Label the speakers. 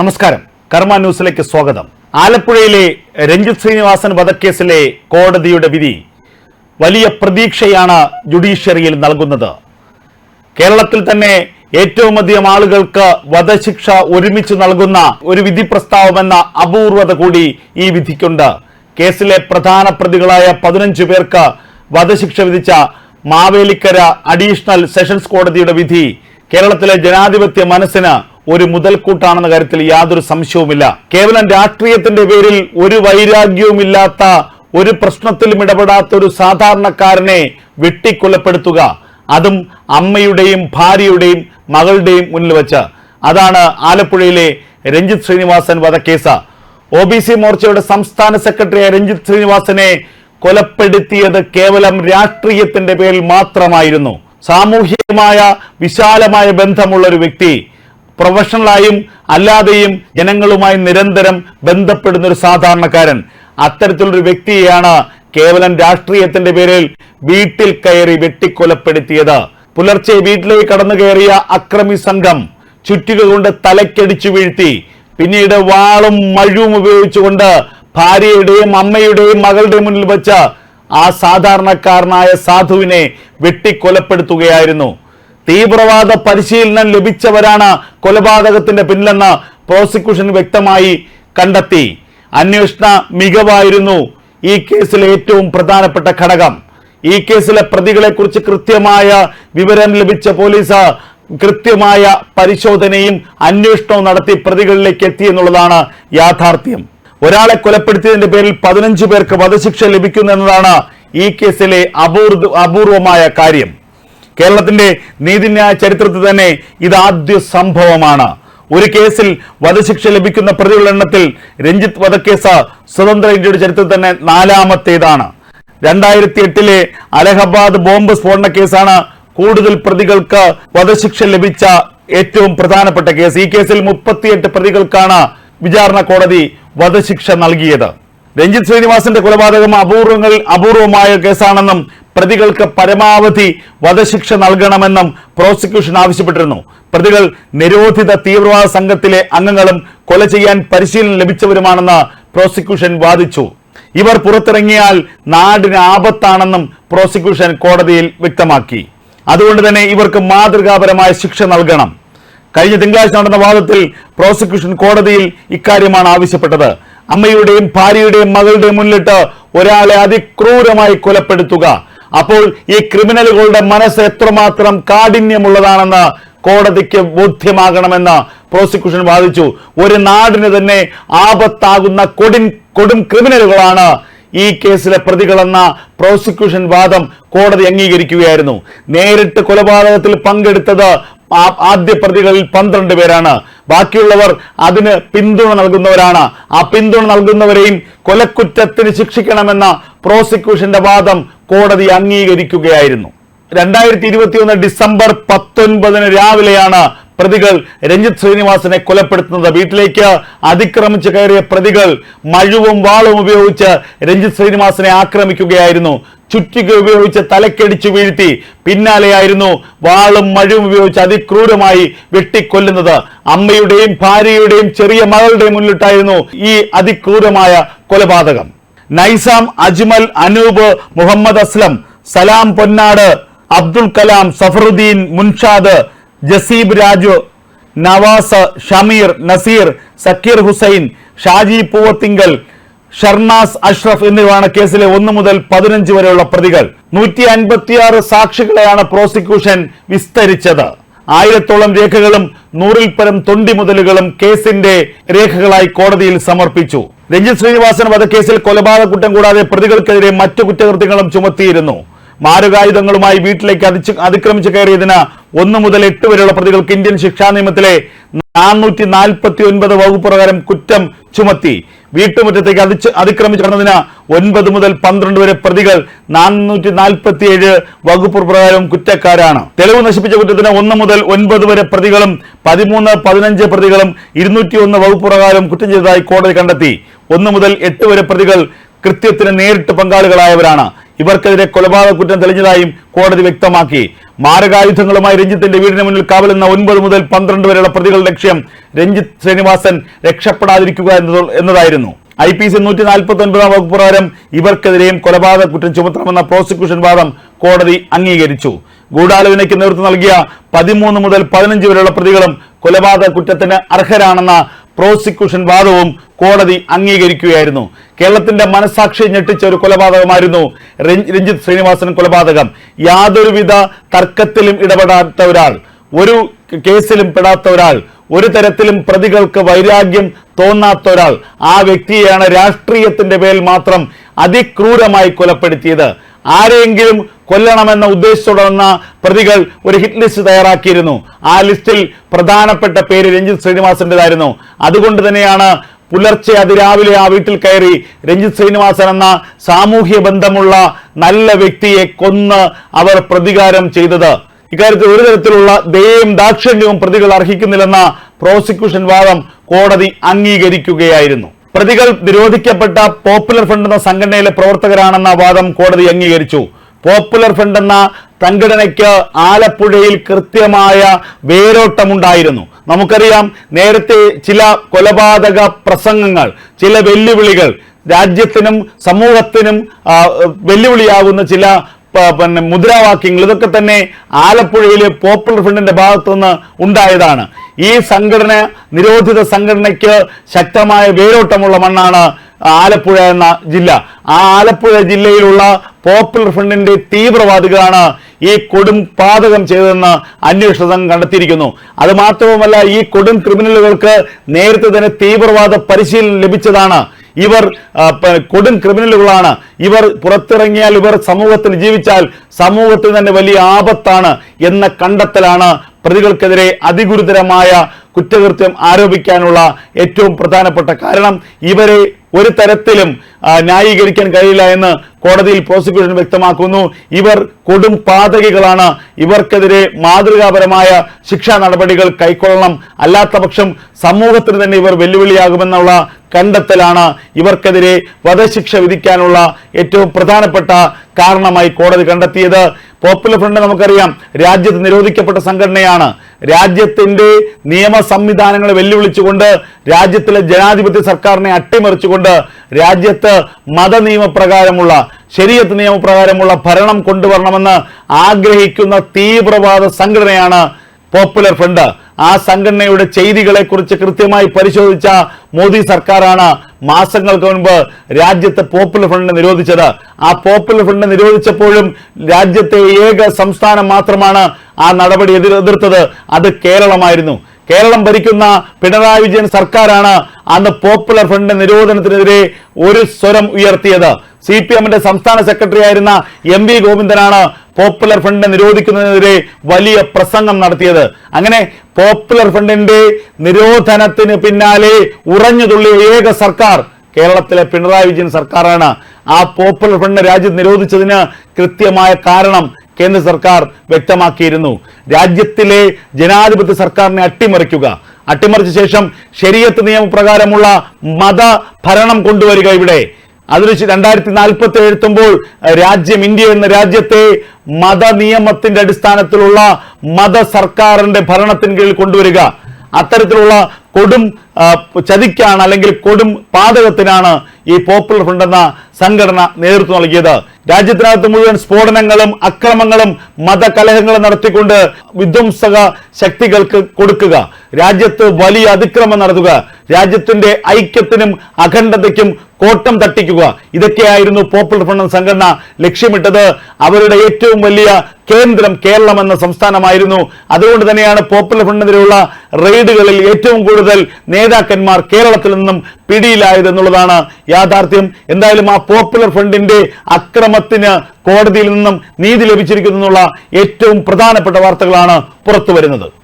Speaker 1: നമസ്കാരം. കർമ്മ ന്യൂസിലേക്ക് സ്വാഗതം. ആലപ്പുഴയിലെ രഞ്ജിത് ശ്രീനിവാസൻ വധക്കേസിലെ കോടതിയുടെ വിധി വലിയ പ്രതീക്ഷയാണ് ജുഡീഷ്യറിയിൽ നൽകുന്നത്. കേരളത്തിൽ തന്നെ ഏറ്റവുമധികം ആളുകൾക്ക് വധശിക്ഷ ഒരുമിച്ച് നൽകുന്ന ഒരു വിധി പ്രസ്താവമെന്ന അപൂർവത കൂടി ഈ വിധിക്കുണ്ട്. കേസിലെ പ്രധാന പ്രതികളായ പതിനഞ്ചു പേർക്ക് വധശിക്ഷ വിധിച്ച മാവേലിക്കര അഡീഷണൽ സെഷൻസ് കോടതിയുടെ വിധി കേരളത്തിലെ ജനാധിപത്യ മനസ്സിന് ഒരു മുതൽക്കൂട്ടാണെന്ന കാര്യത്തിൽ യാതൊരു സംശയവുമില്ല. കേവലം രാഷ്ട്രീയത്തിന്റെ പേരിൽ ഒരു വൈരാഗ്യവുമില്ലാത്ത ഒരു പ്രശ്നത്തിലും ഇടപെടാത്ത ഒരു സാധാരണക്കാരനെ വെട്ടിക്കൊലപ്പെടുത്തുക. അതും അമ്മയുടെയും ഭാര്യയുടെയും മകളുടെയും മുന്നിൽ വെച്ച്. അതാണ് ആലപ്പുഴയിലെ രഞ്ജിത്ത് ശ്രീനിവാസൻ വധക്കേസ്. ഒ ബി സി മോർച്ചയുടെ സംസ്ഥാന സെക്രട്ടറിയായ രഞ്ജിത്ത് ശ്രീനിവാസനെ കൊലപ്പെടുത്തിയത് കേവലം രാഷ്ട്രീയത്തിന്റെ പേരിൽ മാത്രമായിരുന്നു. സാമൂഹികമായ വിശാലമായ ബന്ധമുള്ള ഒരു വ്യക്തി. പ്രൊഫഷണലായും അല്ലാതെയും ജനങ്ങളുമായി നിരന്തരം ബന്ധപ്പെടുന്ന ഒരു സാധാരണക്കാരൻ. അത്തരത്തിലൊരു വ്യക്തിയെയാണ് കേവലം രാഷ്ട്രീയത്തിന്റെ പേരിൽ വീട്ടിൽ കയറി വെട്ടിക്കൊലപ്പെടുത്തിയത്. പുലർച്ചെ വീട്ടിലേക്ക് കടന്നു കയറിയ അക്രമി സംഘം ചുറ്റിക കൊണ്ട് തലക്കടിച്ചു വീഴ്ത്തി. പിന്നീട് വാളും മഴുവും ഉപയോഗിച്ചുകൊണ്ട് ഭാര്യയുടെയും അമ്മയുടെയും മകളുടെയും മുന്നിൽ വെച്ച് ആ സാധാരണക്കാരനായ സാധുവിനെ വെട്ടിക്കൊലപ്പെടുത്തുകയായിരുന്നു. തീവ്രവാദ പരിശീലനം ലഭിച്ചവരാണ് കൊലപാതകത്തിന്റെ പിന്നിലെന്ന് പ്രോസിക്യൂഷൻ വ്യക്തമായി കണ്ടെത്തി. അന്വേഷണ മികവായിരുന്നു ഈ കേസിലെ ഏറ്റവും പ്രധാനപ്പെട്ട ഘടകം. ഈ കേസിലെ പ്രതികളെ കുറിച്ച് കൃത്യമായ വിവരം ലഭിച്ച പോലീസ് കൃത്യമായ പരിശോധനയും അന്വേഷണവും നടത്തി പ്രതികളിലേക്ക് എത്തി എന്നുള്ളതാണ് യാഥാർത്ഥ്യം. ഒരാളെ കൊലപ്പെടുത്തിയതിന്റെ പേരിൽ പതിനഞ്ചു പേർക്ക് വധശിക്ഷ ലഭിക്കുന്നു എന്നതാണ് ഈ കേസിലെ അപൂർവ അപൂർവമായ കാര്യം. കേരളത്തിന്റെ നീതിന്യായ ചരിത്രത്തിൽ തന്നെ ഇതാദ്യ സംഭവമാണ്. ഒരു കേസിൽ വധശിക്ഷ ലഭിക്കുന്ന പ്രതികളുടെ എണ്ണത്തിൽ രഞ്ജിത്ത് വധക്കേസ് സ്വതന്ത്ര ഇന്ത്യയുടെ ചരിത്രത്തിൽ തന്നെ നാലാമത്തേതാണ്. രണ്ടായിരത്തി എട്ടിലെ അലഹബാദ് ബോംബ് സ്ഫോടന കേസാണ് കൂടുതൽ പ്രതികൾക്ക് വധശിക്ഷ ലഭിച്ച ഏറ്റവും പ്രധാനപ്പെട്ട കേസ്. ഈ കേസിൽ മുപ്പത്തിയെട്ട് പ്രതികൾക്കാണ് വിചാരണ കോടതി വധശിക്ഷ നൽകിയത്. രഞ്ജിത് ശ്രീനിവാസന്റെ കൊലപാതകം അപൂർവങ്ങളിൽ അപൂർവമായ കേസാണെന്നും പ്രതികൾക്ക് പരമാവധി വധശിക്ഷ നൽകണമെന്നും പ്രോസിക്യൂഷൻ ആവശ്യപ്പെട്ടിരുന്നു. പ്രതികൾ നിരോധിത തീവ്രവാദ സംഘത്തിലെ അംഗങ്ങളും കൊല ചെയ്യാൻ പരിശീലനം ലഭിച്ചവരുമാണെന്ന് പ്രോസിക്യൂഷൻ വാദിച്ചു. ഇവർ പുറത്തിറങ്ങിയാൽ നാടിന് ആപത്താണെന്നും പ്രോസിക്യൂഷൻ കോടതിയിൽ വ്യക്തമാക്കി. അതുകൊണ്ട് തന്നെ ഇവർക്ക് മാതൃകാപരമായ ശിക്ഷ നൽകണം. കഴിഞ്ഞ തിങ്കളാഴ്ച നടന്ന വാദത്തിൽ പ്രോസിക്യൂഷൻ കോടതിയിൽ ഇക്കാര്യമാണ് ആവശ്യപ്പെട്ടത്. അമ്മയുടെയും ഭാര്യയുടെയും മകളുടെയും മുന്നിലിട്ട് ഒരാളെ അതിക്രൂരമായി കൊലപ്പെടുത്തുക അപ്പോൾ ഈ ക്രിമിനലുകളുടെ മനസ്സ് എത്രമാത്രം കാഠിന്യമുള്ളതാണെന്ന് കോടതിക്ക് ബോധ്യമാകണമെന്ന് പ്രോസിക്യൂഷൻ വാദിച്ചു. ഒരു നാടിന് തന്നെ ആപത്താകുന്ന കൊടും കൊടും ക്രിമിനലുകളാണ് ഈ കേസിലെ പ്രതികളെന്ന പ്രോസിക്യൂഷൻ വാദം കോടതി അംഗീകരിക്കുകയായിരുന്നു. നേരിട്ട് കൊലപാതകത്തിൽ പങ്കെടുത്തത് ആദ്യ പ്രതികളിൽ പന്ത്രണ്ട് പേരാണ്. ബാക്കിയുള്ളവർ അതിന് പിന്തുണ നൽകുന്നവരാണ്. ആ പിന്തുണ നൽകുന്നവരെയും കൊലക്കുറ്റത്തിന് ശിക്ഷിക്കണമെന്ന പ്രോസിക്യൂഷന്റെ വാദം കോടതി അംഗീകരിക്കുകയായിരുന്നു. രണ്ടായിരത്തി ഇരുപത്തിയൊന്ന് ഡിസംബർ പത്തൊൻപതിന് രാവിലെയാണ് പ്രതികൾ രഞ്ജിത് ശ്രീനിവാസനെ കൊലപ്പെടുത്തുന്നത്. വീട്ടിലേക്ക് അതിക്രമിച്ച് കയറിയ പ്രതികൾ മഴുവും വാളും ഉപയോഗിച്ച് രഞ്ജിത് ശ്രീനിവാസനെ ആക്രമിക്കുകയായിരുന്നു. ചുറ്റിക ഉപയോഗിച്ച് തലക്കടിച്ചു വീഴ്ത്തി പിന്നാലെയായിരുന്നു വാളും മഴയും ഉപയോഗിച്ച് അതിക്രൂരമായി വെട്ടിക്കൊല്ലുന്നത്. അമ്മയുടെയും ഭാര്യയുടെയും ചെറിയ മകളുടെയും മുന്നിലിട്ടായിരുന്നു ഈ അതിക്രൂരമായ കൊലപാതകം. നൈസാം അജ്മൽ അനൂപ് മുഹമ്മദ് അസ്ലം സലാം പൊന്നാട് അബ്ദുൽ കലാം സഫറുദ്ദീൻ മുൻഷാദ് ജസീബ് രാജു നവാസ് ഷമീർ നസീർ സക്കീർ ഹുസൈൻ ഷാജി പൂവത്തിങ്കൽ ഷർണാസ് അഷ്റഫ് എന്നിവരാണ് കേസിലെ ഒന്ന് മുതൽ പതിനഞ്ച് വരെയുള്ള പ്രതികൾ. നൂറ്റി അൻപത്തിയാറ് സാക്ഷികളെയാണ് പ്രോസിക്യൂഷൻ വിസ്തരിച്ചത്. ആയിരത്തോളം രേഖകളും നൂറിൽ പരം തൊണ്ടി മുതലുകളും കേസിന്റെ രേഖകളായി കോടതിയിൽ സമർപ്പിച്ചു. രഞ്ജിത് ശ്രീനിവാസൻ വധക്കേസിൽ കൊലപാതക കുറ്റം കൂടാതെ പ്രതികൾക്കെതിരെ മറ്റു കുറ്റകൃത്യങ്ങളും ചുമത്തിയിരുന്നു. മാരകായുധങ്ങളുമായി വീട്ടിലേക്ക് അതിച്ച് അതിക്രമിച്ച് കയറിയതിന് ഒന്ന് മുതൽ എട്ട് വരെയുള്ള പ്രതികൾക്ക് ഇന്ത്യൻ ശിക്ഷാ നിയമത്തിലെ നാനൂറ്റി നാൽപ്പത്തി ഒൻപത് വകുപ്പ് പ്രകാരം കുറ്റം ചുമത്തി. വീട്ടുമുറ്റത്തേക്ക് അതിച്ച് അതിക്രമിച്ചു കടന്നതിന് ഒൻപത് മുതൽ പന്ത്രണ്ട് വരെ പ്രതികൾ നാനൂറ്റി നാൽപ്പത്തി ഏഴ് വകുപ്പ് പ്രകാരം കുറ്റക്കാരാണ്. തെളിവ് നശിപ്പിച്ച കുറ്റത്തിന് ഒന്ന് മുതൽ ഒൻപത് വരെ പ്രതികളും പതിമൂന്ന് പതിനഞ്ച് പ്രതികളും ഇരുന്നൂറ്റി ഒന്ന് വകുപ്പ് പ്രകാരം കുറ്റം ചെയ്തതായി കോടതി കണ്ടെത്തി. ഒന്ന് മുതൽ എട്ട് വരെ പ്രതികൾ കൃത്യത്തിന് നേരിട്ട് പങ്കാളികളായവരാണ്. ഇവർക്കെതിരെ കൊലപാതക കുറ്റം തെളിഞ്ഞതായും കോടതി വ്യക്തമാക്കി. മാരകായുധങ്ങളുമായി രഞ്ജിത്തിന്റെ വീടിന് മുന്നിൽ കാവലുന്ന ഒൻപത് മുതൽ പന്ത്രണ്ട് വരെയുള്ള പ്രതികളുടെ ലക്ഷ്യം രഞ്ജിത്ത് ശ്രീനിവാസൻ രക്ഷപ്പെടാതിരിക്കുക എന്നതായിരുന്നു. ഐ പി സി നൂറ്റി നാൽപ്പത്തി ഒൻപതാം വകുപ്പ് പ്രകാരം ഇവർക്കെതിരെയും കൊലപാതക കുറ്റം ചുമത്തണമെന്ന പ്രോസിക്യൂഷൻ വാദം കോടതി അംഗീകരിച്ചു. ഗൂഢാലോചനയ്ക്ക് നേതൃത്വം നൽകിയ പതിമൂന്ന് മുതൽ പതിനഞ്ച് വരെയുള്ള പ്രതികളും കൊലപാതക കുറ്റത്തിന് അർഹരാണെന്ന പ്രോസിക്യൂഷൻ വാദവും കോടതി അംഗീകരിക്കുകയായിരുന്നു. കേരളത്തിന്റെ മനസാക്ഷി ഞെട്ടിച്ച ഒരു കൊലപാതകമായിരുന്നു രഞ്ജ്- രഞ്ജിത്ത് ശ്രീനിവാസൻ കൊലപാതകം. യാതൊരുവിധ തർക്കത്തിലും ഇടപെടാത്ത ഒരാൾ ഒരു കേസിലും പെടാത്ത ഒരാൾ ഒരു തരത്തിലും പ്രതികൾക്ക് വൈരാഗ്യം തോന്നാത്ത ഒരാൾ. ആ വ്യക്തിയെയാണ് രാഷ്ട്രീയത്തിന്റെ പേരിൽ മാത്രം അതിക്രൂരമായി കൊലപ്പെടുത്തിയത്. ആരെയെങ്കിലും കൊല്ലണമെന്ന ഉദ്ദേശത്തോടെ വന്ന പ്രതികൾ ഒരു ഹിറ്റ് ലിസ്റ്റ് തയ്യാറാക്കിയിരുന്നു. ആ ലിസ്റ്റിൽ പ്രധാനപ്പെട്ട പേര് രഞ്ജിത് ശ്രീനിവാസന്റേതായിരുന്നു. അതുകൊണ്ട് തന്നെയാണ് പുലർച്ചെ അതിരാവിലെ ആ വീട്ടിൽ കയറി രഞ്ജിത് ശ്രീനിവാസൻ എന്ന സാമൂഹ്യ ബന്ധമുള്ള നല്ല വ്യക്തിയെ കൊന്ന് അവർ പ്രതികാരം ചെയ്തത്. ഇക്കാര്യത്തിൽ ഒരു തരത്തിലുള്ള ദയയും ദാക്ഷിണ്യവും പ്രതികൾ അർഹിക്കുന്നില്ലെന്ന പ്രോസിക്യൂഷൻ വാദം കോടതി അംഗീകരിക്കുകയായിരുന്നു. പ്രതികൾ നിരോധിക്കപ്പെട്ട പോപ്പുലർ ഫ്രണ്ട് എന്ന സംഘടനയിലെ പ്രവർത്തകരാണെന്ന വാദം കോടതി അംഗീകരിച്ചു. പോപ്പുലർ ഫ്രണ്ട് എന്ന സംഘടനയ്ക്ക് ആലപ്പുഴയിൽ കൃത്യമായ വേരോട്ടമുണ്ടായിരുന്നു. നമുക്കറിയാം നേരത്തെ ചില കൊലപാതക പ്രസംഗങ്ങൾ ചില വെല്ലുവിളികൾ രാജ്യത്തിനും സമൂഹത്തിനും വെല്ലുവിളിയാകുന്ന ചില പിന്നെ മുദ്രാവാക്യങ്ങൾ ഇതൊക്കെ തന്നെ ആലപ്പുഴയിലെ പോപ്പുലർ ഫ്രണ്ടിന്റെ ഭാഗത്തു നിന്ന് ഉണ്ടായതാണ്. ഈ സംഘടന നിരോധിത സംഘടനയ്ക്ക് ശക്തമായ വേരോട്ടമുള്ള മണ്ണാണ് ആലപ്പുഴ എന്ന ജില്ല. ആ ആലപ്പുഴ ജില്ലയിലുള്ള പോപ്പുലർ ഫ്രണ്ടിന്റെ തീവ്രവാദികളാണ് ഈ കൊടും പാതകം ചെയ്തതെന്ന് അന്വേഷണ സംഘം കണ്ടെത്തിയിരിക്കുന്നു. അത് മാത്രവുമല്ല ഈ കൊടും ക്രിമിനലുകൾക്ക് നേരത്തെ തന്നെ തീവ്രവാദ പരിശീലനം ലഭിച്ചതാണ്. ഇവർ കൊടും ക്രിമിനലുകളാണ്. ഇവർ പുറത്തിറങ്ങിയാൽ ഇവർ സമൂഹത്തിൽ ജീവിച്ചാൽ സമൂഹത്തിന് തന്നെ വലിയ ആപത്താണ് എന്ന കണ്ടെത്തലാണ് പ്രതികൾക്കെതിരെ അതിഗുരുതരമായ കുറ്റകൃത്യം ആരോപിക്കാനുള്ള ഏറ്റവും പ്രധാനപ്പെട്ട കാരണം. ഇവരെ ഒരു തരത്തിലും ന്യായീകരിക്കാൻ കഴിയില്ല എന്ന് കോടതിയിൽ പ്രോസിക്യൂഷൻ വ്യക്തമാക്കുന്നു. ഇവർ കൊടും പാതകികളാണ്. ഇവർക്കെതിരെ മാതൃകാപരമായ ശിക്ഷാ നടപടികൾ കൈക്കൊള്ളണം. അല്ലാത്ത പക്ഷം സമൂഹത്തിന് തന്നെ ഇവർ വെല്ലുവിളിയാകുമെന്നുള്ള കണ്ടെത്തലാണ് ഇവർക്കെതിരെ വധശിക്ഷ വിധിക്കാനുള്ള ഏറ്റവും പ്രധാനപ്പെട്ട കാരണമായി കോടതി കണ്ടെത്തിയത്. പോപ്പുലർ ഫ്രണ്ട് നമുക്കറിയാം രാജ്യത്ത് നിരോധിക്കപ്പെട്ട സംഘടനയാണ്. രാജ്യത്തിന്റെ നിയമ സംവിധാനങ്ങളെ വെല്ലുവിളിച്ചുകൊണ്ട് രാജ്യത്തിലെ ജനാധിപത്യ സർക്കാരിനെ അട്ടിമറിച്ചുകൊണ്ട് രാജ്യത്ത് മതനിയമപ്രകാരമുള്ള ശരീരത്ത് നിയമപ്രകാരമുള്ള ഭരണം കൊണ്ടുവരണമെന്ന് ആഗ്രഹിക്കുന്ന തീവ്രവാദ സംഘടനയാണ് പോപ്പുലർ ഫ്രണ്ട് ആ സംഘടനയുടെ ചെയ്തികളെ കുറിച്ച് കൃത്യമായി പരിശോധിച്ച മോദി സർക്കാരാണ് മാസങ്ങൾക്ക് മുൻപ് രാജ്യത്തെ പോപ്പുലർ ഫ്രണ്ട് നിരോധിച്ചത്. ആ പോപ്പുലർ ഫ്രണ്ട് നിരോധിച്ചപ്പോഴും രാജ്യത്തെ ഏക സംസ്ഥാനം മാത്രമാണ് ആ നടപടി എതിർ എതിർത്തത്. അത് കേരളമായിരുന്നു. കേരളം ഭരിക്കുന്ന പിണറായി വിജയൻ സർക്കാരാണ് അന്ന് പോപ്പുലർ ഫ്രണ്ട് നിരോധനത്തിനെതിരെ ഒരു സ്വരം ഉയർത്തിയത്. സി പി എമ്മിന്റെ സംസ്ഥാന സെക്രട്ടറി ആയിരുന്ന എം വി ഗോവിന്ദനാണ് പോപ്പുലർ ഫ്രണ്ട് നിരോധിക്കുന്നതിനെതിരെ വലിയ പ്രസംഗം നടത്തിയത്. അങ്ങനെ പോപ്പുലർ ഫ്രണ്ടിന്റെ നിരോധനത്തിന് പിന്നാലെ ഉറഞ്ഞുതുള്ളിയ ഏക സർക്കാർ കേരളത്തിലെ പിണറായി വിജയൻ സർക്കാരാണ്. ആ പോപ്പുലർ ഫ്രണ്ട് രാജ്യം നിരോധിച്ചതിന് കൃത്യമായ കാരണം കേന്ദ്ര സർക്കാർ വ്യക്തമാക്കിയിരുന്നു. രാജ്യത്തിലെ ജനാധിപത്യ സർക്കാരിനെ അട്ടിമറിക്കുക. അട്ടിമറിച്ച ശേഷം ശരീരത്ത് നിയമപ്രകാരമുള്ള മത ഭരണം കൊണ്ടുവരിക ഇവിടെ. അതിന് രണ്ടായിരത്തി നാൽപ്പത്തി എഴുത്തുമ്പോൾ രാജ്യം ഇന്ത്യ എന്ന രാജ്യത്തെ മത നിയമത്തിന്റെ അടിസ്ഥാനത്തിലുള്ള മത സർക്കാരിന്റെ ഭരണത്തിന് കീഴിൽ കൊണ്ടുവരിക. അത്തരത്തിലുള്ള കൊടും ചതിക്കാണ് അല്ലെങ്കിൽ കൊടും പാതകത്തിനാണ് ഈ പോപ്പുലർ ഫ്രണ്ട് എന്ന സംഘടന നേതൃത്വം നൽകിയത്. രാജ്യത്തിനകത്ത് മുഴുവൻ സ്ഫോടനങ്ങളും അക്രമങ്ങളും മതകലഹങ്ങളും നടത്തിക്കൊണ്ട് വിധ്വംസക ശക്തികൾക്ക് കൊടുക്കുക. രാജ്യത്ത് വലിയ അതിക്രമം നടത്തുക. രാജ്യത്തിന്റെ ഐക്യത്തിനും അഖണ്ഡതയ്ക്കും കോട്ടം തട്ടിക്കുക. ഇതൊക്കെയായിരുന്നു പോപ്പുലർ ഫ്രണ്ട് സംഘടന ലക്ഷ്യമിട്ടത്. അവരുടെ ഏറ്റവും വലിയ കേന്ദ്രം കേരളം എന്ന സംസ്ഥാനമായിരുന്നു. അതുകൊണ്ട് തന്നെയാണ് പോപ്പുലർ ഫ്രണ്ടിനെതിരെയുള്ള റെയ്ഡുകളിൽ ഏറ്റവും കൂടുതൽ നേതാക്കന്മാർ കേരളത്തിൽ നിന്നും പിടിയിലായത് എന്നുള്ളതാണ് യാഥാർത്ഥ്യം. എന്തായാലും ആ പോപ്പുലർ ഫ്രണ്ടിന്റെ അക്രമത്തിന് കോടതിയിൽ നിന്നും നീതി ലഭിച്ചിരിക്കുന്നു എന്നുള്ള ഏറ്റവും പ്രധാനപ്പെട്ട വാർത്തകളാണ് പുറത്തു വരുന്നത്